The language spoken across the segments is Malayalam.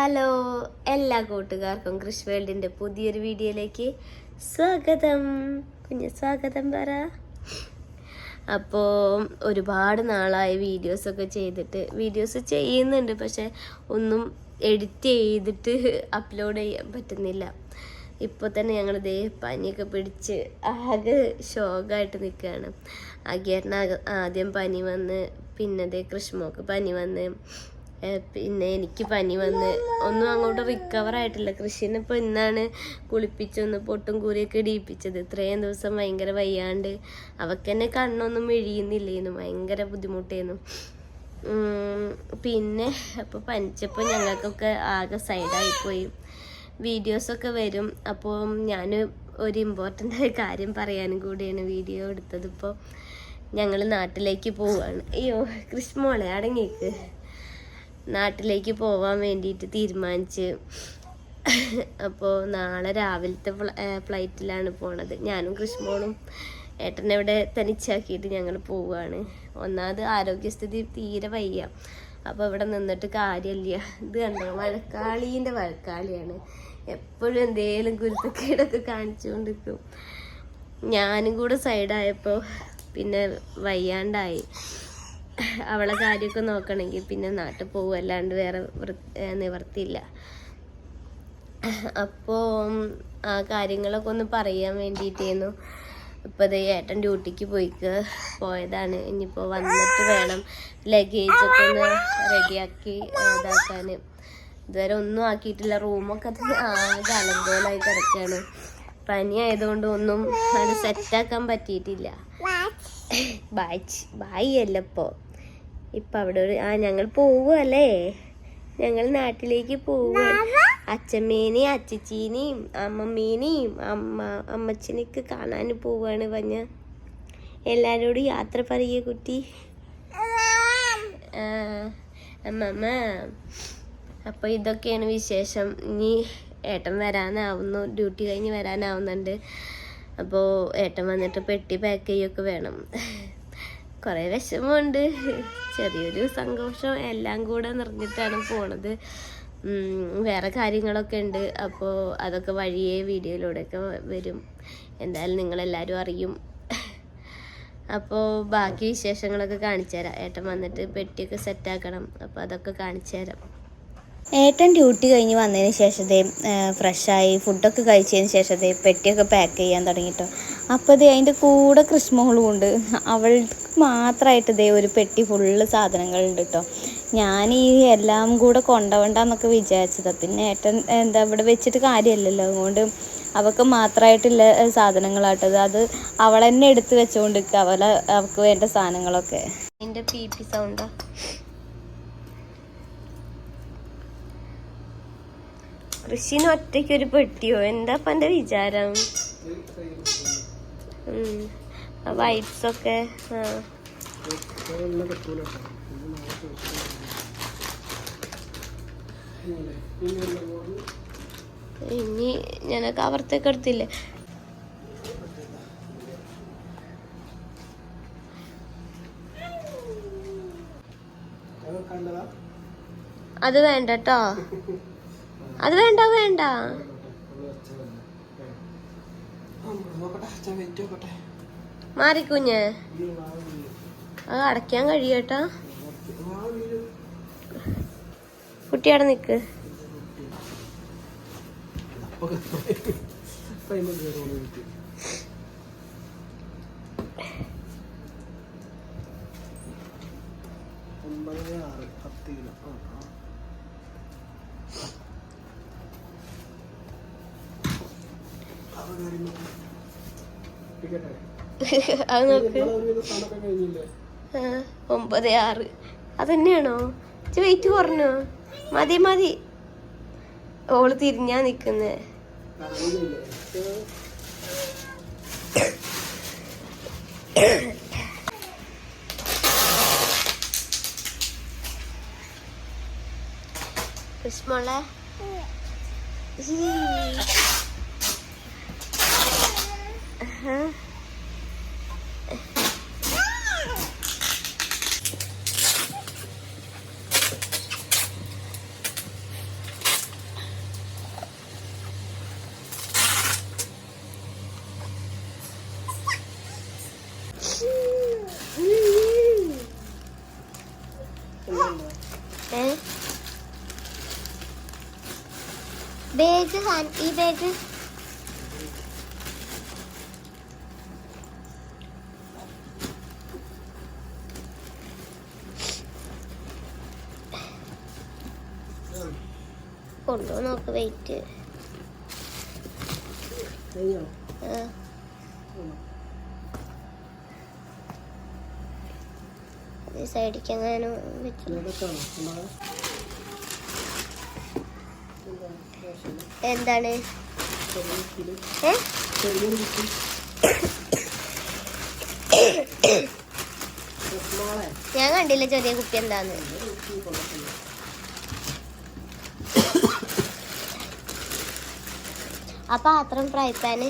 ഹലോ എല്ലാ കൂട്ടുകാർക്കും കൃഷി വേൾഡിന്റെ പുതിയൊരു വീഡിയോയിലേക്ക് സ്വാഗതം. കുഞ്ഞ് സ്വാഗതം പറ. അപ്പോൾ ഒരുപാട് നാളായി വീഡിയോസൊക്കെ ചെയ്തിട്ട് വീഡിയോസ് ചെയ്യുന്നുണ്ട് പക്ഷെ ഒന്നും എഡിറ്റ് ചെയ്തിട്ട് അപ്ലോഡ് ചെയ്യാൻ പറ്റുന്നില്ല. ഇപ്പോൾ തന്നെ ഞങ്ങൾ ദേ പനിയൊക്കെ പിടിച്ച് ആകെ ഷോക്കായിട്ട് നിൽക്കുകയാണ്. അഗിയേട്ടന് ആദ്യം പനി വന്ന് പിന്നെ ദേ പനി വന്ന് പിന്നെ എനിക്ക് പനി വന്ന് ഒന്നും അങ്ങോട്ട് റിക്കവർ ആയിട്ടില്ല. കൃഷിനെ ഇപ്പോൾ ഇന്നാണ് കുളിപ്പിച്ചൊന്ന് പൊട്ടും കൂരിയൊക്കെ ഇടിയിപ്പിച്ചത്. ഇത്രയും ദിവസം ഭയങ്കര വയ്യാണ്ട് അവക്കെന്നെ കണ്ണൊന്നും മെഴിയുന്നില്ലേനു ഭയങ്കര ബുദ്ധിമുട്ടേനു പിന്നെ അപ്പോൾ പനിച്ചപ്പോൾ ഞങ്ങൾക്കൊക്കെ ആകെ സൈഡായി സൈഡായിപ്പോയി വീഡിയോസൊക്കെ വരും. അപ്പോൾ ഞാൻ ഒരു ഇമ്പോർട്ടന്റ് കാര്യം പറയാനും കൂടിയാണ് വീഡിയോ എടുത്തത്. ഇപ്പോൾ ഞങ്ങൾ നാട്ടിലേക്ക് പോവുകയാണ് അയ്യോ കൃഷ്ണമോളെ അടങ്ങിക്ക്. നാട്ടിലേക്ക് പോവാൻ വേണ്ടിയിട്ട് തീരുമാനിച്ച്. അപ്പോൾ നാളെ രാവിലത്തെ ഫ്ലൈറ്റിലാണ് പോണത്. ഞാനും കൃഷ്ണമോളും ഏട്ടനെ ഇവിടെ തനിച്ചാക്കിയിട്ട് ഞങ്ങൾ പോവുകയാണ് ഒന്നാമത് ആരോഗ്യസ്ഥിതി തീരെ വയ്യ. അപ്പോൾ ഇവിടെ നിന്നിട്ട് കാര്യമില്ല. ഇത് കണ്ടോ? വഴക്കാളീന്റെ വഴക്കാളിയാണ് എപ്പോഴും എന്തേലും കുരുത്തക്കേടൊക്കെ കാണിച്ചുകൊണ്ടിരിക്കും. ഞാനും കൂടെ സൈഡായപ്പോൾ പിന്നെ വയ്യാണ്ടായി. അവളെ കാര്യമൊക്കെ നോക്കണമെങ്കിൽ പിന്നെ നാട്ടിൽ പോകും അല്ലാണ്ട് വേറെ നിവർത്തിയില്ല. അപ്പോൾ ആ കാര്യങ്ങളൊക്കെ ഒന്ന് പറയാൻ വേണ്ടിയിട്ടായിരുന്നു ഇപ്പോൾ ഇത് ഏട്ടൻ ഡ്യൂട്ടിക്ക് പോയിക്ക്. പോയതാണ്. ഇനിയിപ്പോൾ വന്നിട്ട് വേണം ലഗേജൊക്കെ ഒന്ന് റെഡിയാക്കി ഇതാക്കാൻ ഇതുവരെ ഒന്നും ആക്കിയിട്ടില്ല. റൂമൊക്കെ ആകെ അലങ്കോലായി കിടക്കുകയാണ് പനി ആയതുകൊണ്ട് ഒന്നും അത് സെറ്റാക്കാൻ പറ്റിയിട്ടില്ല. ബായ് ബായ് അല്ല ഇപ്പോൾ ഇപ്പം അവിടെ ഒരു ആ ഞങ്ങൾ പോവുകയല്ലേ ഞങ്ങൾ നാട്ടിലേക്ക് പോവുക അച്ഛമ്മേനെയും അച്ചച്ചീനെയും അമ്മമ്മേനെയും അമ്മ അമ്മച്ചനെയൊക്കെ കാണാൻ പോവാണ് പഞ്ഞ എല്ലാരോടും യാത്ര പറയുക കുട്ടി. അമ്മമ്മ അപ്പോൾ ഇതൊക്കെയാണ് വിശേഷം. ഇനി ഏട്ടൻ വരാനാവുന്നു. ഡ്യൂട്ടി കഴിഞ്ഞ് വരാനാവുന്നുണ്ട്. അപ്പോൾ ഏട്ടൻ വന്നിട്ട് പെട്ടി പാക്ക് ചെയ്യൊക്കെ വേണം. കുറേ വിഷമമുണ്ട്. ചെറിയൊരു സന്തോഷം എല്ലാം കൂടെ നിറഞ്ഞിട്ടാണ് പോണത്. വേറെ കാര്യങ്ങളൊക്കെ ഉണ്ട്. അപ്പോൾ അതൊക്കെ വഴിയേ വീഡിയോയിലൂടെയൊക്കെ വരും. എന്തായാലും നിങ്ങളെല്ലാവരും അറിയും. അപ്പോൾ ബാക്കി വിശേഷങ്ങളൊക്കെ കാണിച്ചു തരാം ഏട്ടൻ വന്നിട്ട് പെട്ടിയൊക്കെ സെറ്റാക്കണം അപ്പോൾ അതൊക്കെ കാണിച്ചു തരാം ഏട്ടൻ ഡ്യൂട്ടി കഴിഞ്ഞ് വന്നതിന് ശേഷത്തേ ഫ്രഷായി ഫുഡൊക്കെ കഴിച്ചതിന് ശേഷത്തേ പെട്ടിയൊക്കെ പാക്ക് ചെയ്യാൻ തുടങ്ങിയിട്ടോ അപ്പോൾ ദേ അതിന്റെ കൂടെ ക്രിസ്മോളും ഉണ്ട്. അവൾക്ക് മാത്രമായിട്ട് ദേ ഒരു പെട്ടി ഫുള്ള് സാധനങ്ങളുണ്ട് കേട്ടോ ഞാൻ ഈ എല്ലാം കൂടെ കൊണ്ടുപോകണ്ടെന്നൊക്കെ വിചാരിച്ചതാണ് പിന്നെ ഏട്ടൻ എന്താ ഇവിടെ വെച്ചിട്ട് കാര്യമല്ലല്ലോ അതുകൊണ്ട് അവൾക്ക് മാത്രമായിട്ടുള്ള സാധനങ്ങളാട്ടത് അത് അവളെന്നെ എടുത്ത് വെച്ചുകൊണ്ടിരിക്കുക അവളെ അവൾക്ക് വേണ്ട സാധനങ്ങളൊക്കെ. എന്റെ പി പി സൗണ്ടാ കൃഷിന് ഒറ്റയ്ക്ക് ഒരു പെട്ടിയോ? എന്താ എന്റെ വിചാരം? വൈബ്സ് ഒക്കെ ഇനി ഞാൻ കവർത്തേക്ക് എടുത്തില്ലേ അത് വേണ്ട കേട്ടോ അത് വേണ്ട വേണ്ട. മാറിക്കുഞ്ഞ്. അത് അടയ്ക്കാൻ കഴിയട്ടാ. കുട്ടി അവിടെ നിക്ക്. ഒമ്പത് ആറ് പത്ത് കിലോ. ആ ആ നോക്ക്. ഒമ്പത് ആറ്. അതന്നെയാണോ? വെയിറ്റ് കുറഞ്ഞോ? മതി മതി. ഓൾ തിരിഞ്ഞാ നിക്കുന്നേ. ഉസ്മോളെ hmm Big and. നോക്ക് വെയിറ്റ്. സൈഡിക്ക് എങ്ങാനും എന്താണ്? ഞാൻ കണ്ടില്ല ചെറിയ കുപ്പി എന്താന്ന്. ആ പാത്രം ഫ്രൈ പാന്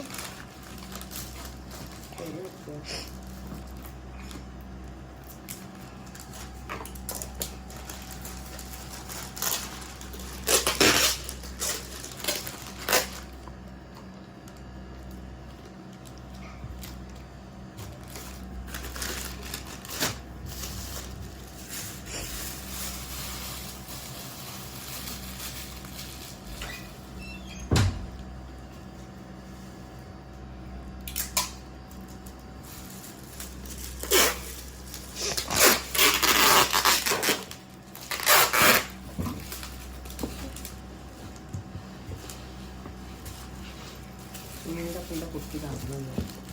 നിങ്ങളുടെ കൊണ്ട് കുട്ടി കാണുന്നത് ഞാനെന്താ ഇതൊക്കെ എടുക്കണ്ടപ്പോ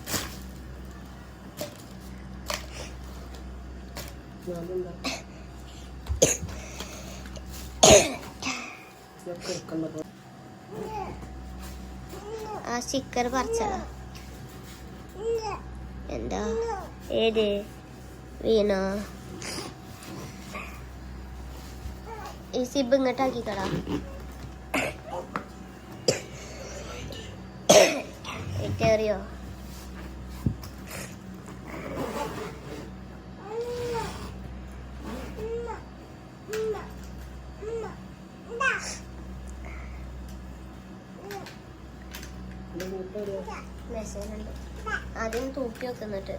ആ സ്റ്റിക്കർ പറിച്ചതാ. എന്താ? ഏത്? വീണോ? ഈ സിബ് ഇങ്ങോട്ടാക്കിക്കടാ കയറിയോ എന്റെ വീട്ടിൽ മെസ്സേജ് ഉണ്ട് ആദ്യം എന്നിട്ട്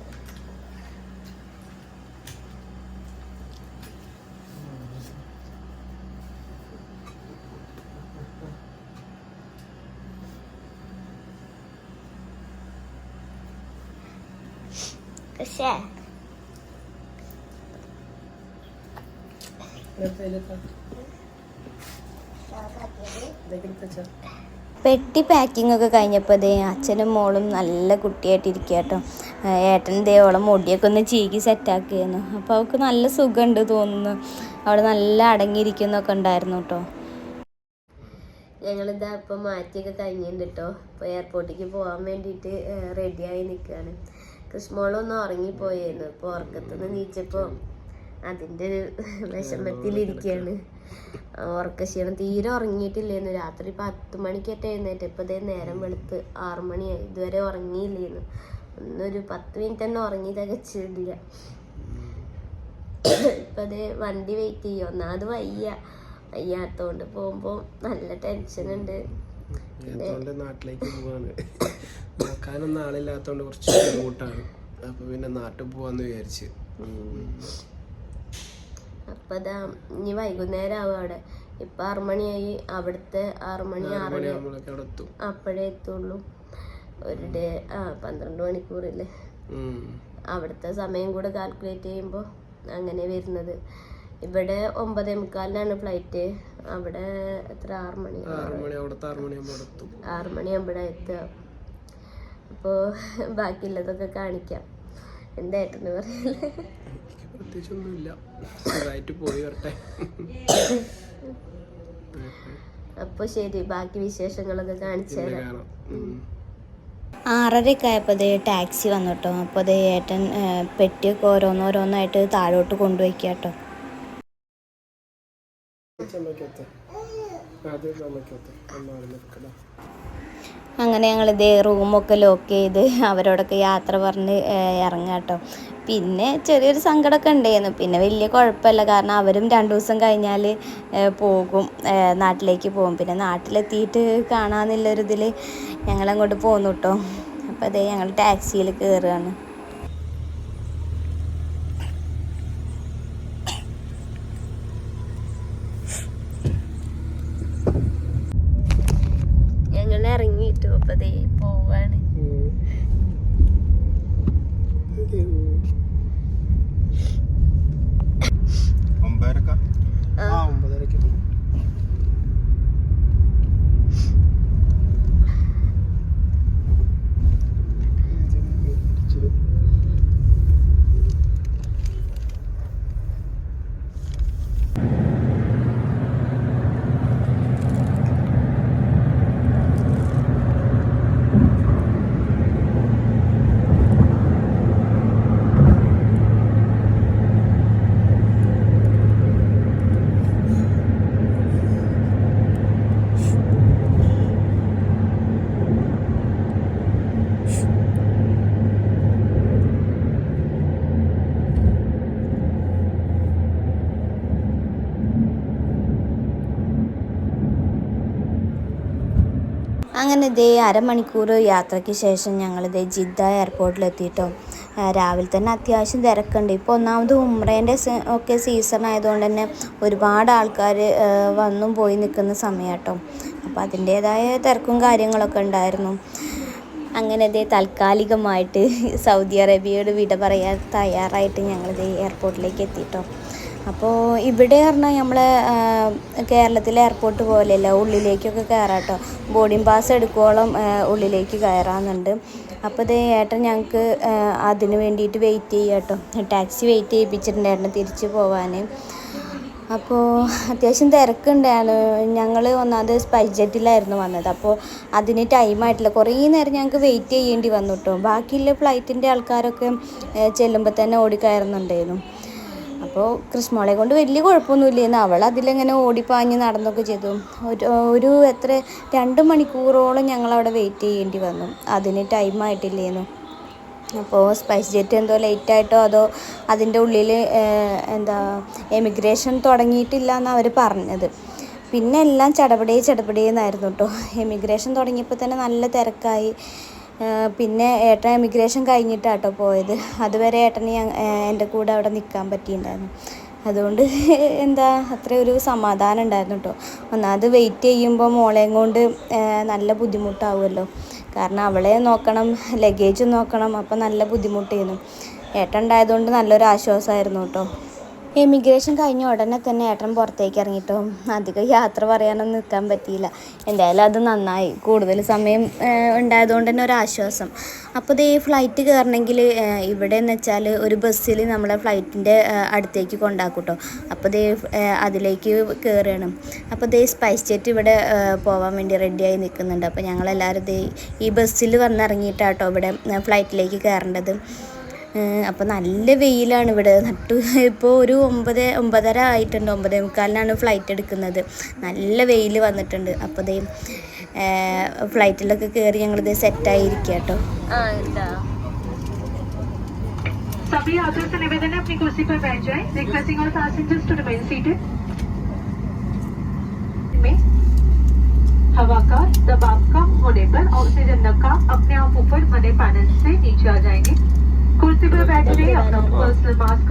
പക്ഷേ പെട്ടി പാക്കിംഗ് ഒക്കെ കഴിഞ്ഞപ്പോൾ ദേ അച്ഛനും മോളും നല്ല കുട്ടിയായിട്ട് ഇരിക്കുക കേട്ടോ ഏട്ടൻ ദേ അവളെ മുടിയൊക്കെ ഒന്ന് ചീകി സെറ്റാക്കിയിരുന്നു അപ്പോൾ അവൾക്ക് നല്ല സുഖമുണ്ട് തോന്നുന്നു. അവിടെ നല്ല അടങ്ങിയിരിക്കുന്നൊക്കെ ഉണ്ടായിരുന്നു കേട്ടോ. ഞങ്ങളിതാ ഇപ്പം മാറ്റിയൊക്കെ കഴിഞ്ഞിട്ടുണ്ട് കേട്ടോ ഇപ്പോൾ എയർപോർട്ടിലേക്ക് പോകാൻ വേണ്ടിയിട്ട് റെഡിയായി നിൽക്കുകയാണ് കൃഷ്ണമോളൊന്നും ഉറങ്ങിപ്പോയായിരുന്നു ഇപ്പോൾ ഉറക്കത്തുനിന്ന് നീച്ചപ്പോൾ അതിന്റെ ഒരു വിഷമത്തിലിരിക്കുകയാണ് ഉറക്കക്ഷീണം. തീരെ ഉറങ്ങിയിട്ടില്ലായിരുന്നു രാത്രി പത്ത് മണിക്കൊക്കെ എഴുന്നേറ്റ് ഇപ്പോൾ ഇതേ നേരം വെളുത്ത് ആറുമണിയായി ഇതുവരെ ഉറങ്ങിയില്ലായിരുന്നു ഒന്നൊരു പത്ത് മിനിറ്റ് തന്നെ ഉറങ്ങി തികച്ചിട്ടില്ല. ഇപ്പൊ അത് വണ്ടി വെയിറ്റ് ചെയ്യും? ഒന്നാമത് വയ്യ. വയ്യാത്തോണ്ട് പോകുമ്പോൾ നല്ല ടെൻഷൻ ഉണ്ട്. അതുകൊണ്ട് നാട്ടിലേക്ക് പോവാണ്. നോക്കാനൊന്നും ആളില്ലാത്തോണ്ട് കുറച്ച് ബുദ്ധിമുട്ടാണ്. അപ്പൊ പിന്നെ നാട്ടിൽ പോവാന്ന് വിചാരിച്ച്. അപ്പൊ അതാ ഇനി വൈകുന്നേരം ആവും അവിടെ. ഇപ്പൊ ആറുമണിയായി. അവിടുത്തെ ആറുമണി ആറ് ആറര അപ്പോഴേ എത്തുള്ളൂ. ഒരു ഡേ ആ പന്ത്രണ്ട് മണിക്കൂറില്ലേ. അവിടുത്തെ സമയം കൂടെ കാൽക്കുലേറ്റ് ചെയ്യുമ്പോൾ അങ്ങനെ വരുന്നത്. ഇവിടെ ഒമ്പതേ മുക്കാലിനാണ് ഫ്ലൈറ്റ് അവിടെ എത്ര? ആറ് മണി. ആറ് മണിയാകുമ്പോഴാണ് എത്തുക. അപ്പോൾ ബാക്കിയുള്ളതൊക്കെ കാണിക്കാം. എന്തായിട്ടെന്ന് പറയല്ലേ അപ്പൊ പ്രത്യേകിച്ചൊന്നുമില്ല. സുഖമായിട്ട് പോയി വരട്ടെ. അപ്പോൾ ശരി ബാക്കി വിശേഷങ്ങളൊക്കെ കാണിച്ചു തരാം. ആറരയൊക്കെ ആയപ്പോൾ ടാക്സി വന്നു കേട്ടോ അപ്പോൾ ദേ ഏട്ടൻ പെട്ടിയൊക്കെ ഓരോന്നോരോന്നായിട്ട് താഴോട്ട് കൊണ്ടുവയ്ക്കുക കേട്ടോ അത് അങ്ങനെ ഞങ്ങൾ ഇതേ റൂമൊക്കെ ലോക്ക് ചെയ്ത് അവരോടൊക്കെ യാത്ര പറഞ്ഞ് ഇറങ്ങാം കേട്ടോ പിന്നെ ചെറിയൊരു സങ്കടമൊക്കെ ഉണ്ടായിരുന്നു. പിന്നെ വലിയ കുഴപ്പമില്ല. കാരണം അവരും രണ്ട് ദിവസം കഴിഞ്ഞാൽ പോകും. നാട്ടിലേക്ക് പോകും. പിന്നെ നാട്ടിലെത്തിയിട്ട് കാണാമെന്നുള്ളൊരിതിൽ ഞങ്ങളങ്ങോട്ട് പോന്നു കേട്ടോ അപ്പോൾ അതേ ഞങ്ങൾ ടാക്സിയിൽ കയറുകയാണ് അപ്പൊ ദേ പോവാണ് ഒമ്പതരക്ക ആ ഒമ്പതരക്ക് പോകും അങ്ങനെ ഇതേ അരമണിക്കൂർ യാത്രയ്ക്ക് ശേഷം ഞങ്ങൾ ഇതേ ജിദ്ദ എയർപോർട്ടിലെത്തിയിട്ടോ. രാവിലെ തന്നെ അത്യാവശ്യം തിരക്കുണ്ട്. ഇപ്പോൾ ഒന്നാമത് ഉമ്രേന്റെ ഒക്കെ സീസൺ ആയതുകൊണ്ട് തന്നെ ഒരുപാട് ആൾക്കാർ വന്നും പോയി നിൽക്കുന്ന സമയം കേട്ടോ അപ്പോൾ അതിന്റേതായ തിരക്കും കാര്യങ്ങളൊക്കെ ഉണ്ടായിരുന്നു. അങ്ങനെ ഇതേ താൽക്കാലികമായിട്ട് സൗദി അറേബ്യയോട് വിട പറയാൻ തയ്യാറായിട്ട് ഞങ്ങളിത് എയർപോർട്ടിലേക്ക് എത്തിയിട്ടോ. അപ്പോൾ ഇവിടെ പറഞ്ഞാൽ നമ്മളെ കേരളത്തിലെ എയർപോർട്ട് പോലെയല്ല ഉള്ളിലേക്കൊക്കെ കയറാം കേട്ടോ ബോർഡിംഗ് പാസ് എടുക്കുവോളം ഉള്ളിലേക്ക് കയറാമെന്നുണ്ട് അപ്പോൾ ഇത് ഏട്ടൻ ഞങ്ങൾക്ക് അതിന് വേണ്ടിയിട്ട് വെയിറ്റ് ചെയ്യുക കേട്ടോ ടാക്സി വെയിറ്റ് ചെയ്യിപ്പിച്ചിട്ടുണ്ടായിരുന്നു തിരിച്ച് പോവാൻ അപ്പോൾ അത്യാവശ്യം തിരക്കുണ്ടായിരുന്നു. ഞങ്ങൾ ഒന്നാമത് സ്പൈസ് ജെറ്റിലായിരുന്നു വന്നത്. അപ്പോൾ അതിന് ടൈമായിട്ടില്ല കുറേ നേരം ഞങ്ങൾക്ക് വെയിറ്റ് ചെയ്യേണ്ടി വന്നു കേട്ടോ ബാക്കിയുള്ള ഫ്ലൈറ്റിന്റെ ആൾക്കാരൊക്കെ ചെല്ലുമ്പോൾ തന്നെ ഓടിക്കയറുന്നുണ്ടായിരുന്നു അപ്പോൾ കൃഷ്ണമോളെ കൊണ്ട് വലിയ കുഴപ്പമൊന്നുമില്ലെന്ന് അവൾ അതിലിങ്ങനെ ഓടിപ്പാഞ്ഞ് നടന്നൊക്കെ ചെയ്തു. ഒരു ഒരു എത്ര രണ്ട് മണിക്കൂറോളം ഞങ്ങൾ അവിടെ വെയിറ്റ് ചെയ്യേണ്ടി വന്നു. അതിന് ടൈമായിട്ടില്ലേന്നു അപ്പോൾ സ്പൈസ് ജെറ്റ് എന്തോ ലേറ്റായിട്ടോ അതോ അതിന്റെ ഉള്ളിൽ എന്താ എമിഗ്രേഷൻ തുടങ്ങിയിട്ടില്ല എന്നാണ് അവർ പറഞ്ഞത്. പിന്നെ എല്ലാം ചടപടേ ചടപടേന്നായിരുന്നു കേട്ടോ എമിഗ്രേഷൻ തുടങ്ങിയപ്പോൾ തന്നെ നല്ല തിരക്കായി. പിന്നെ ഏട്ടൻ എമിഗ്രേഷൻ കഴിഞ്ഞിട്ടാട്ടോ പോയത്. അതുവരെ ഏട്ടന് എന്റെ കൂടെ അവിടെ നിൽക്കാൻ പറ്റിയിട്ടുണ്ടായിരുന്നു അതുകൊണ്ട് എന്താ അത്ര ഒരു സമാധാനം ഉണ്ടായിരുന്നു കേട്ടോ ഒന്നാമത് വെയിറ്റ് ചെയ്യുമ്പോൾ മോളെയും കൊണ്ട് നല്ല ബുദ്ധിമുട്ടാവുമല്ലോ. കാരണം അവളെ നോക്കണം ലഗേജ് നോക്കണം അപ്പം നല്ല ബുദ്ധിമുട്ടായിരുന്നു ഏട്ടൻ ഉണ്ടായതുകൊണ്ട് നല്ലൊരു ആശ്വാസമായിരുന്നു കേട്ടോ. എമിഗ്രേഷൻ കഴിഞ്ഞ ഉടനെ തന്നെ ഏട്ടൻ പുറത്തേക്ക് ഇറങ്ങിട്ടോ. അധികം യാത്ര പറയാനൊന്നും നിൽക്കാൻ പറ്റിയില്ല. എന്തായാലും അത് നന്നായി. കൂടുതൽ സമയം ഉണ്ടായതുകൊണ്ട് തന്നെ ഒരാശ്വാസം അപ്പോൾ ഈ ഫ്ലൈറ്റ് കയറണമെങ്കിൽ ഇവിടെ എന്ന് വെച്ചാൽ ഒരു ബസ്സിൽ നമ്മളെ ഫ്ലൈറ്റിന്റെ അടുത്തേക്ക് കൊണ്ടാക്കും കേട്ടോ അപ്പോൾ ദേ അതിലേക്ക് കയറുകയാണ് അപ്പോൾ ദേ സ്പൈസ് ജെറ്റ് ഇവിടെ പോകാൻ വേണ്ടി റെഡിയായി നിൽക്കുന്നുണ്ട്. അപ്പോൾ ഞങ്ങളെല്ലാവരും ദേ ഈ ബസ്സിൽ വന്നിറങ്ങിയിട്ടാട്ടോ ഇവിടെ ഫ്ലൈറ്റിലേക്ക് കയറേണ്ടത് അപ്പോൾ നല്ല വെയിലാണ് ഇവിടെ നട്ടു ഇപ്പോൾ ഒരു ഒമ്പത് ഒമ്പതര ആയിട്ടുണ്ട് ഒമ്പതേ മുക്കാലിനാണ് ഫ്ലൈറ്റ് എടുക്കുന്നത് നല്ല വെയിൽ വന്നിട്ടുണ്ട് അപ്പോൾ ദേ ഫ്ലൈറ്റിലൊക്കെ കയറി ഞങ്ങളിത് സെറ്റായിരിക്കുക കേട്ടോ ആ എന്താ सभी यात्रियों से निवेदन है अपनी कुर्सी पर बैठ जाएं requesting all passengers to remain seated में हवा का दबाव कम होने पर ऑक्सीजन नका अपने आप ऊपर बने पैनल से नीचे आ जाएंगे Crucible battery of the personal mask.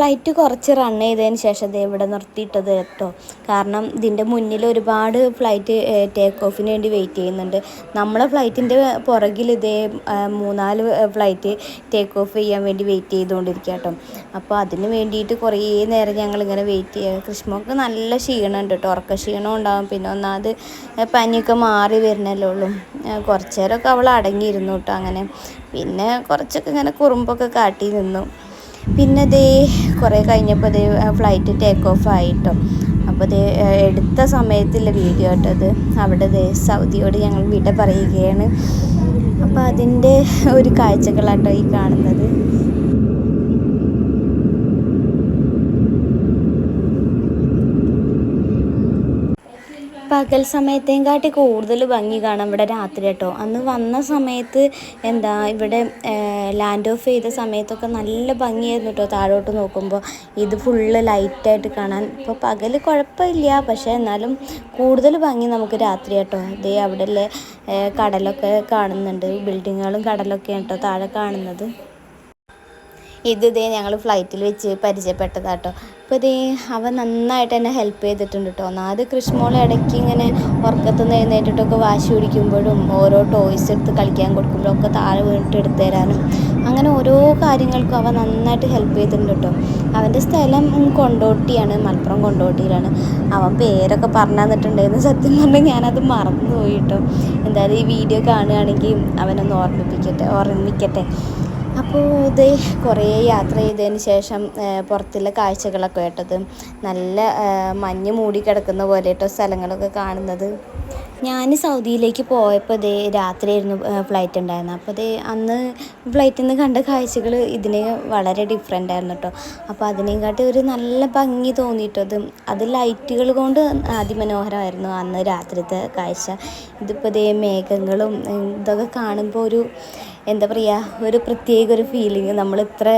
Flight കുറച്ച് റൺ ചെയ്തതിന് ശേഷം ദേ ഇവിടെ നിർത്തിയിട്ടത് കേട്ടോ. കാരണം ഇതിന്റെ മുന്നിൽ ഒരുപാട് ഫ്ലൈറ്റ് ടേക്ക് ഓഫിന് വേണ്ടി വെയിറ്റ് ചെയ്യുന്നുണ്ട്. നമ്മളെ ഫ്ലൈറ്റിന്റെ പുറകിൽ ഇതേ മൂന്നാൽ ഫ്ലൈറ്റ് ടേക്ക് ഓഫ് ചെയ്യാൻ വേണ്ടി വെയിറ്റ് ചെയ്തുകൊണ്ടിരിക്കുക കേട്ടോ. അപ്പോൾ അതിന് വേണ്ടിയിട്ട് കുറേ നേരം ഞങ്ങളിങ്ങനെ വെയിറ്റ് ചെയ്യുക കൃഷ്ണമൊക്കെ നല്ല ക്ഷീണമുണ്ട് കേട്ടോ. ഉറക്ക ക്ഷീണം ഉണ്ടാകും പിന്നെ ഒന്നാമത് പനിയൊക്കെ മാറി വരുന്നല്ലേ ഉള്ളൂ. കുറച്ചേരൊക്കെ അവൾ അടങ്ങിയിരുന്നു കേട്ടോ അങ്ങനെ. പിന്നെ കുറച്ചൊക്കെ ഇങ്ങനെ കുറുമ്പൊക്കെ കാട്ടി നിന്നു. പിന്നെ ദേ കുറേ കഴിഞ്ഞപ്പോൾ ദേ ഫ്ലൈറ്റ് ടേക്ക് ഓഫ് ആയിട്ടോ. അപ്പോൾ ദേ എടുത്ത സമയത്തുള്ള വീഡിയോ കേട്ടത് അവിടെ ദേ സൗദിയോട് ഞങ്ങൾ വിട പറയുകയാണ്. അപ്പോൾ അതിന്റെ ഒരു കാഴ്ചകളാട്ടോ ഈ കാണുന്നത്. പകൽ സമയത്തേയും കാട്ടി കൂടുതൽ ഭംഗി കാണാം ഇവിടെ രാത്രി കേട്ടോ. അന്ന് വന്ന സമയത്ത് എന്താ ഇവിടെ ലാൻഡ് ഓഫ് ചെയ്ത സമയത്തൊക്കെ നല്ല ഭംഗിയായിരുന്നു കേട്ടോ താഴോട്ട് നോക്കുമ്പോൾ. ഇത് ഫുള്ള് ലൈറ്റായിട്ട് കാണാൻ. ഇപ്പോൾ പകൽ കുഴപ്പമില്ല പക്ഷേ എന്നാലും കൂടുതൽ ഭംഗി നമുക്ക് രാത്രി കേട്ടോ. ഇതേ അവിടെ കടലൊക്കെ കാണുന്നുണ്ട്. ബിൽഡിങ്ങുകളും കടലൊക്കെ കേട്ടോ താഴെ കാണുന്നത്. ഇത് ഇതേ ഞങ്ങൾ ഫ്ലൈറ്റിൽ വെച്ച് പരിചയപ്പെട്ടതാട്ടോ. അപ്പോൾ ഇതേ അവൻ നന്നായിട്ട് എന്നെ ഹെൽപ്പ് ചെയ്തിട്ടുണ്ട് കേട്ടോ ഒന്നാമത് കൃഷ്ണമോൾ ഇടയ്ക്ക് ഇങ്ങനെ ഉറക്കത്തു നിന്ന് എഴുന്നേറ്റിട്ടൊക്കെ വാശി പിടിക്കുമ്പോഴും ഓരോ ടോയ്സ് എടുത്ത് കളിക്കാൻ കൊടുക്കുമ്പോഴും ഒക്കെ താഴെ വീണിട്ട് എടുത്തു തരാനും അങ്ങനെ ഓരോ കാര്യങ്ങൾക്കും അവൻ നന്നായിട്ട് ഹെൽപ്പ് ചെയ്തിട്ടുണ്ട് കേട്ടോ അവന്റെ സ്ഥലം കൊണ്ടോട്ടിയാണ് മലപ്പുറം കൊണ്ടോട്ടിയിലാണ്. അവൻ പേരൊക്കെ പറഞ്ഞു തന്നിട്ടുണ്ടായിരുന്നു. സത്യം പറഞ്ഞാൽ ഞാനത് മറന്നുപോയി കേട്ടോ എന്തായാലും ഈ വീഡിയോ കാണുകയാണെങ്കിൽ അവനൊന്ന് ഓർമ്മിപ്പിക്കട്ടെ ഓർമ്മിക്കട്ടെ. അപ്പോൾ ഇത് കുറേ യാത്ര ചെയ്തതിന് ശേഷം പുറത്തുള്ള കാഴ്ചകളൊക്കെ കേട്ടത്. നല്ല മഞ്ഞ് മൂടി കിടക്കുന്ന പോലെ കേട്ടോ സ്ഥലങ്ങളൊക്കെ കാണുന്നത്. ഞാൻ സൗദിയിലേക്ക് പോയപ്പോൾ ഇതേ രാത്രിയായിരുന്നു ഫ്ലൈറ്റ് ഉണ്ടായിരുന്നത്. അപ്പോൾ ഇതേ അന്ന് ഫ്ലൈറ്റിൽ നിന്ന് കണ്ട കാഴ്ചകൾ ഇതിന് വളരെ ഡിഫറെന്റ് ആയിരുന്നു കേട്ടോ അപ്പോൾ അതിനെക്കാട്ടി ഒരു നല്ല ഭംഗി തോന്നിയിട്ടത് അത് ലൈറ്റുകൾ കൊണ്ട് അതിമനോഹരമായിരുന്നു അന്ന് രാത്രിത്തെ കാഴ്ച. ഇതിപ്പോൾ ഇതേ മേഘങ്ങളും ഇതൊക്കെ കാണുമ്പോൾ ഒരു എന്താ പറയുക ഒരു പ്രത്യേക ഒരു ഫീലിംഗ് നമ്മൾ ഇത്ര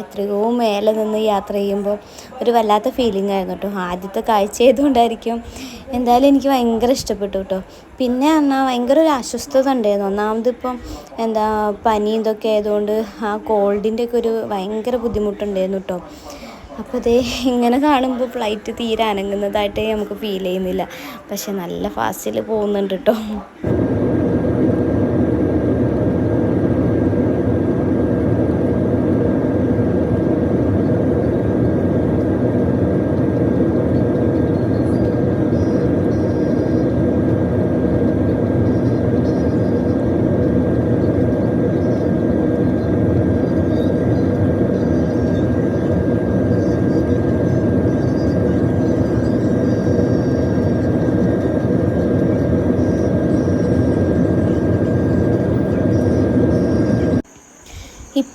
എത്രയോ മേലെ നിന്ന് യാത്ര ചെയ്യുമ്പോൾ ഒരു വല്ലാത്ത ഫീലിംഗ് ആയിരുന്നു കേട്ടോ ആദ്യത്തെ കാഴ്ച ആയതുകൊണ്ടായിരിക്കും എന്തായാലും എനിക്ക് ഭയങ്കര ഇഷ്ടപ്പെട്ടു കേട്ടോ പിന്നെ പറഞ്ഞാൽ ഭയങ്കര ഒരു അസ്വസ്ഥത ഉണ്ടായിരുന്നു. ഒന്നാമത് ഇപ്പം എന്താ പനി ഇതൊക്കെ ആയതുകൊണ്ട് ആ കോൾഡിന്റെ ഒക്കെ ഒരു ഭയങ്കര ബുദ്ധിമുട്ടുണ്ടായിരുന്നു കേട്ടോ അപ്പോൾ അതേ ഇങ്ങനെ കാണുമ്പോൾ ഫ്ലൈറ്റ് തീരെ അനങ്ങുന്നതായിട്ടേ നമുക്ക് ഫീൽ ചെയ്യുന്നില്ല. പക്ഷെ നല്ല ഫാസ്റ്റിൽ പോകുന്നുണ്ട് കേട്ടോ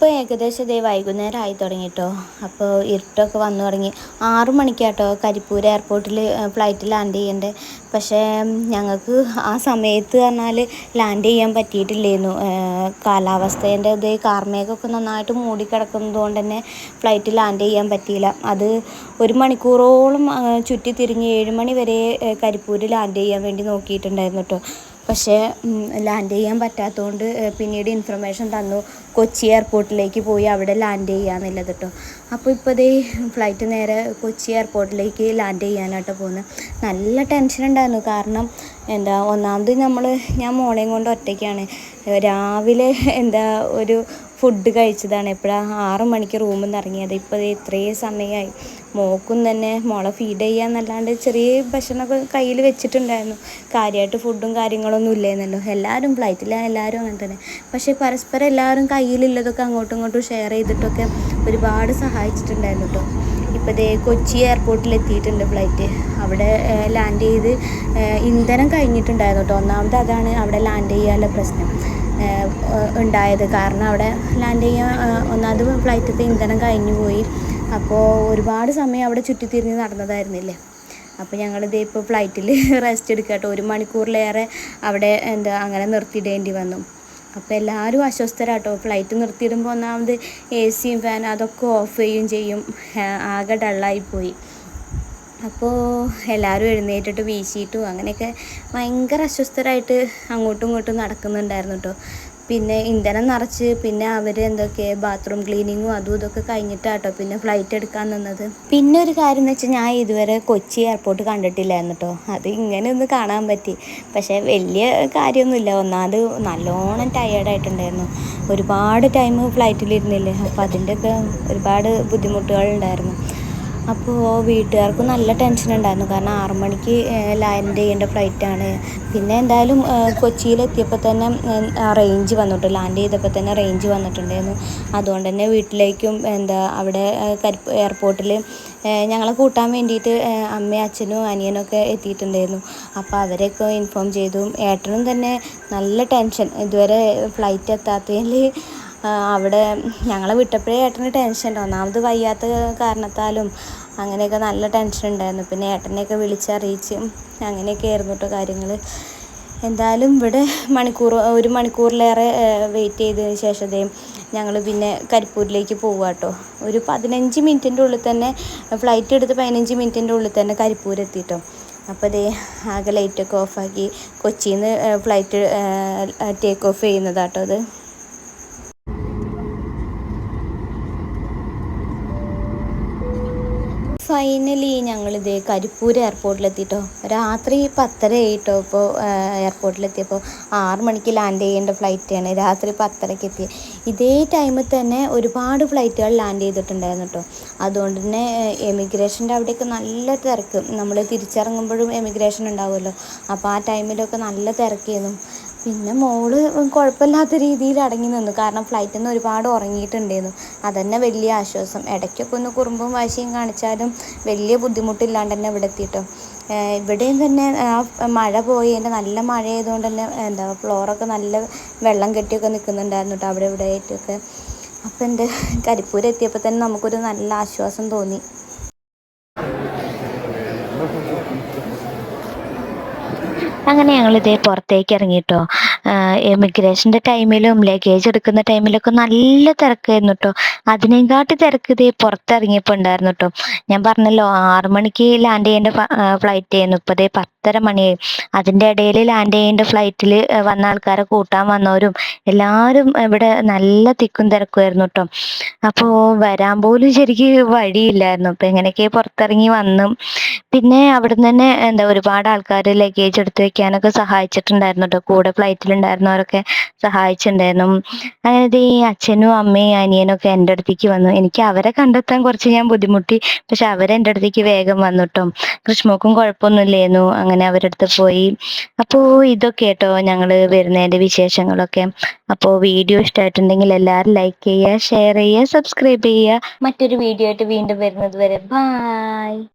ഇപ്പോൾ ഏകദേശം ഇതേ വൈകുന്നേരം ആയി തുടങ്ങിട്ടോ. അപ്പോൾ ഇരുട്ടൊക്കെ വന്നു തുടങ്ങി. ആറു മണിക്കാട്ടോ കരിപ്പൂർ എയർപോർട്ടിൽ ഫ്ലൈറ്റ് ലാൻഡ് ചെയ്യേണ്ടത് പക്ഷേ ഞങ്ങൾക്ക് ആ സമയത്ത് പറഞ്ഞാൽ ലാൻഡ് ചെയ്യാൻ പറ്റിയിട്ടില്ലായിരുന്നു കാലാവസ്ഥേന്റെ ഇത് കാർമേഘമൊക്കെ നന്നായിട്ട് മൂടിക്കിടക്കുന്നത് കൊണ്ട് തന്നെ ഫ്ലൈറ്റ് ലാൻഡ് ചെയ്യാൻ പറ്റിയില്ല. അത് ഒരു മണിക്കൂറോളം ചുറ്റി തിരിഞ്ഞ് ഏഴ് മണി വരെ കരിപ്പൂർ ലാൻഡ് ചെയ്യാൻ വേണ്ടി നോക്കിയിട്ടുണ്ടായിരുന്നു കേട്ടോ പക്ഷേ ലാൻഡ് ചെയ്യാൻ പറ്റാത്തതുകൊണ്ട് പിന്നീട് ഇൻഫർമേഷൻ തന്നു. കൊച്ചി എയർപോർട്ടിലേക്ക് പോയി അവിടെ ലാൻഡ് ചെയ്യാമെന്നില്ല കേട്ടോ അപ്പോൾ ഇപ്പോൾ ദേ ഫ്ലൈറ്റ് നേരെ കൊച്ചി എയർപോർട്ടിലേക്ക് ലാൻഡ് ചെയ്യാനായിട്ട് പോകുന്നത് നല്ല ടെൻഷൻ ഉണ്ടായിരുന്നു. കാരണം എന്താ ഒന്നാമത് നമ്മൾ ഞാൻ മോളെയും കൊണ്ട് ഒറ്റയ്ക്കാണ്. രാവിലെ എന്താ ഒരു ഫുഡ് കഴിച്ചതാണ്. എപ്പോഴാണ് ആറ് മണിക്ക് റൂമിൽ നിന്ന് ഇറങ്ങിയത് ഇപ്പോൾ ഇത്രയും സമയമായി മോക്കും തന്നെ മോളെ ഫീഡ് ചെയ്യാന്നല്ലാണ്ട് ചെറിയ ഭക്ഷണമൊക്കെ കയ്യിൽ വെച്ചിട്ടുണ്ടായിരുന്നു. കാര്യമായിട്ട് ഫുഡും കാര്യങ്ങളൊന്നും ഇല്ലായിരുന്നല്ലോ എല്ലാവരും ഫ്ലൈറ്റിലാണ് എല്ലാവരും അങ്ങനെ തന്നെ. പക്ഷേ പരസ്പരം എല്ലാവരും കയ്യിലുള്ളതൊക്കെ അങ്ങോട്ടും ഇങ്ങോട്ടും ഷെയർ ചെയ്തിട്ടൊക്കെ ഒരുപാട് സഹായിച്ചിട്ടുണ്ടായിരുന്നു കേട്ടോ ഇപ്പോൾ ദേ കൊച്ചി എയർപോർട്ടിൽ എത്തിയിട്ടുണ്ട് ഫ്ലൈറ്റ് അവിടെ ലാൻഡ് ചെയ്ത് ഇന്ധനം കഴിഞ്ഞിട്ടുണ്ടായിരുന്നു കേട്ടോ ഒന്നാമത് അതാണ് അവിടെ ലാൻഡ് ചെയ്യാനുള്ള പ്രശ്നം. ഉണ്ടായത്. കാരണം അവിടെ ലാൻഡ് ചെയ്യാൻ ഒന്നാമത് ഫ്ലൈറ്റത്തെ ഇന്ധനം കഴിഞ്ഞു പോയി. അപ്പോൾ ഒരുപാട് സമയം അവിടെ ചുറ്റിത്തിരിഞ്ഞ് നടന്നതായിരുന്നില്ലേ? അപ്പോൾ ഞങ്ങളിത് ഇപ്പോൾ ഫ്ലൈറ്റിൽ റെസ്റ്റ് എടുക്കുക കേട്ടോ ഒരു മണിക്കൂറിലേറെ അവിടെ എന്താ അങ്ങനെ നിർത്തിയിടേണ്ടി വന്നു. അപ്പോൾ എല്ലാവരും അസ്വസ്ഥരാട്ടോ ഫ്ലൈറ്റ് നിർത്തിയിടുമ്പോൾ ഒന്നാമത് എ സിയും ഫാൻ അതൊക്കെ ഓഫ് ചെയ്യുകയും ചെയ്യും. ആകെ ഡള്ളായിപ്പോയി അപ്പോൾ എല്ലാവരും എഴുന്നേറ്റിട്ട് വീശിയിട്ടും അങ്ങനെയൊക്കെ ഭയങ്കര അസ്വസ്ഥരായിട്ട് അങ്ങോട്ടും ഇങ്ങോട്ടും നടക്കുന്നുണ്ടായിരുന്നു കേട്ടോ പിന്നെ ഇന്ധനം നിറച്ച് പിന്നെ അവർ എന്തൊക്കെ ബാത്റൂം ക്ലീനിങ്ങും അതും ഇതൊക്കെ കഴിഞ്ഞിട്ടാട്ടോ പിന്നെ ഫ്ലൈറ്റ് എടുക്കാൻ നിന്നത്. പിന്നെ ഒരു കാര്യം എന്ന് വെച്ചാൽ ഞാൻ ഇതുവരെ കൊച്ചി എയർപോർട്ട് കണ്ടിട്ടില്ലായിരുന്നു കേട്ടോ അത് ഇങ്ങനെ ഒന്ന് കാണാൻ പറ്റി. പക്ഷേ വലിയ കാര്യമൊന്നുമില്ല. ഒന്നാമത് നല്ലോണം ടയേർഡായിട്ടുണ്ടായിരുന്നു ഒരുപാട് ടൈം ഫ്ലൈറ്റിലിരുന്നില്ലേ അപ്പോൾ അതിന്റെയൊക്കെ ഒരുപാട് ബുദ്ധിമുട്ടുകളുണ്ടായിരുന്നു അപ്പോൾ വീട്ടുകാർക്ക് നല്ല ടെൻഷൻ ഉണ്ടായിരുന്നു. കാരണം ആറ് മണിക്ക് ലാൻഡ് ചെയ്യേണ്ട ഫ്ലൈറ്റാണ് പിന്നെ എന്തായാലും കൊച്ചിയിലെത്തിയപ്പോൾ തന്നെ റേഞ്ച് വന്നിട്ട് ലാൻഡ് ചെയ്തപ്പോൾ തന്നെ റേഞ്ച് വന്നിട്ടുണ്ടായിരുന്നു. അതുകൊണ്ട് തന്നെ വീട്ടിലേക്കും എന്താ അവിടെ കരിപ്പ് എയർപോർട്ടിൽ ഞങ്ങളെ കൂട്ടാൻ വേണ്ടിയിട്ട് അമ്മയും അച്ഛനും അനിയനൊക്കെ എത്തിയിട്ടുണ്ടായിരുന്നു. അപ്പോൾ അവരെയൊക്കെ ഇൻഫോം ചെയ്തു. ഏട്ടനും തന്നെ നല്ല ടെൻഷൻ ഇതുവരെ ഫ്ലൈറ്റ് എത്താത്തതിൽ അവിടെ ഞങ്ങളെ വിട്ടപ്പോഴേ ഏട്ടന് ടെൻഷൻ ഉണ്ട്. ഒന്നാമത് വയ്യാത്ത കാരണത്താലും അങ്ങനെയൊക്കെ നല്ല ടെൻഷൻ ഉണ്ടായിരുന്നു. പിന്നെ ഏട്ടനെയൊക്കെ വിളിച്ചറിയിച്ച് അങ്ങനെയൊക്കെ ആയിരുന്നു കേട്ടോ കാര്യങ്ങൾ എന്തായാലും ഇവിടെ മണിക്കൂർ ഒരു മണിക്കൂറിലേറെ വെയിറ്റ് ചെയ്തതിന് ശേഷം ദേ ഞങ്ങൾ പിന്നെ കരിപ്പൂരിലേക്ക് പോവുക കേട്ടോ ഒരു പതിനഞ്ച് മിനിറ്റിന്റെ ഉള്ളിൽ തന്നെ ഫ്ലൈറ്റ് എടുത്ത് പതിനഞ്ച് മിനിറ്റിന്റെ ഉള്ളിൽ തന്നെ കരിപ്പൂർ എത്തിയിട്ടോ അപ്പോൾ ദേ ആകെ ലൈറ്റൊക്കെ ഓഫാക്കി കൊച്ചിയിൽ നിന്ന് ഫ്ലൈറ്റ് ടേക്ക് ഓഫ് ചെയ്യുന്നതാട്ടോ അത് ഫൈനലി ഞങ്ങളിത് കരിപ്പൂർ എയർപോർട്ടിലെത്തിയിട്ടോ രാത്രി പത്തര ആയിട്ടോ ഇപ്പോൾ എയർപോർട്ടിലെത്തിയപ്പോൾ ആറ് മണിക്ക് ലാൻഡ് ചെയ്യേണ്ട ഫ്ലൈറ്റാണ് രാത്രി പത്തരയ്ക്ക് എത്തി ഇതേ ടൈമിൽ തന്നെ ഒരുപാട് ഫ്ലൈറ്റുകൾ ലാൻഡ് ചെയ്തിട്ടുണ്ടായിരുന്നു കേട്ടോ അതുകൊണ്ട് തന്നെ എമിഗ്രേഷന്റെ അവിടെയൊക്കെ നല്ല തിരക്ക്. നമ്മൾ തിരിച്ചിറങ്ങുമ്പോഴും എമിഗ്രേഷൻ ഉണ്ടാവുമല്ലോ. അപ്പോൾ ആ ടൈമിലൊക്കെ നല്ല തിരക്കായിരുന്നു പിന്നെ മോൾ കുഴപ്പമില്ലാത്ത രീതിയിൽ അടങ്ങി നിന്നു. കാരണം ഫ്ലൈറ്റിൽ നിന്ന് ഒരുപാട് ഉറങ്ങിയിട്ടുണ്ടായിരുന്നു. അതന്നെ വലിയ ആശ്വാസം. ഇടയ്ക്കൊക്കെ ഒന്ന് കുറുമ്പും വാശിയും കാണിച്ചാലും വലിയ ബുദ്ധിമുട്ടില്ലാണ്ട് തന്നെ ഇവിടെ എത്തിയിട്ടോ. ഇവിടെയും തന്നെ ആ മഴ പോയി. എന്റെ നല്ല മഴ ആയതുകൊണ്ട് തന്നെ എന്താ ഫ്ലോറൊക്കെ നല്ല വെള്ളം കെട്ടിയൊക്കെ നിൽക്കുന്നുണ്ടായിരുന്നു കേട്ടോ അവിടെ ഇവിടെ ആയിട്ടൊക്കെ. അപ്പം എന്റെ കരിപ്പൂർ എത്തിയപ്പോൾ തന്നെ നമുക്കൊരു നല്ല ആശ്വാസം തോന്നി. അങ്ങനെ ഞങ്ങളിതേ പുറത്തേക്ക് ഇറങ്ങിട്ടോ. എമിഗ്രേഷന്റെ ടൈമിലും ലഗേജ് എടുക്കുന്ന ടൈമിലൊക്കെ നല്ല തിരക്കായിരുന്നു കേട്ടോ അതിനെക്കാട്ടി തിരക്ക് ഇതേ പുറത്തിറങ്ങിയപ്പോൾ ഉണ്ടായിരുന്നു കേട്ടോ ഞാൻ പറഞ്ഞല്ലോ ആറു മണിക്ക് ലാൻഡ് ചെയ്യേണ്ട ഫ്ലൈറ്റ് ആയിരുന്നു. ഇപ്പോൾ ദേ പത്തര മണിയായി അതിന്റെ ഇടയിൽ ലാൻഡ് ചെയ്യേണ്ട ഫ്ലൈറ്റിൽ വന്ന ആൾക്കാരെ കൂട്ടാൻ വന്നവരും എല്ലാവരും ഇവിടെ നല്ല തിക്കും തിരക്കുമായിരുന്നു കേട്ടോ അപ്പോൾ വരാൻ പോലും ശരിക്ക് വഴിയില്ലായിരുന്നു. അപ്പോൾ എങ്ങനെയൊക്കെ പുറത്തിറങ്ങി വന്നു. പിന്നെ അവിടുന്ന് തന്നെ എന്താ ഒരുപാട് ആൾക്കാർ ലഗേജ് എടുത്ത് വെക്കാനൊക്കെ സഹായിച്ചിട്ടുണ്ടായിരുന്നു കേട്ടോ കൂടെ ഫ്ലൈറ്റിൽ ഉണ്ടായിരുന്നവരൊക്കെ സഹായിച്ചിട്ടുണ്ടായിരുന്നു. അങ്ങനെ ഈ അച്ഛനും അമ്മയും അനിയനും ഒക്കെ എന്റെ അടുത്തേക്ക് വന്നു. എനിക്ക് അവരെ കണ്ടെത്താൻ കുറച്ച് ഞാൻ ബുദ്ധിമുട്ടി. പക്ഷെ അവരെ അവരെന്റെ അടുത്തേക്ക് വേഗം വന്നു കേട്ടോ കൃഷ്ണോക്കും കുഴപ്പമൊന്നുമില്ലായിരുന്നു. അങ്ങനെ അവരുടെ അടുത്ത് പോയി. അപ്പോൾ ഇതൊക്കെ കേട്ടോ ഞങ്ങൾ വരുന്നതിന്റെ വിശേഷങ്ങളൊക്കെ. അപ്പോൾ വീഡിയോ ഇഷ്ടമായിട്ടുണ്ടെങ്കിൽ എല്ലാവരും ലൈക്ക് ചെയ്യുക ഷെയർ ചെയ്യുക സബ്സ്ക്രൈബ് ചെയ്യുക. മറ്റൊരു വീഡിയോ ആയിട്ട് വീണ്ടും വരുന്നത് വരെ. ബായ്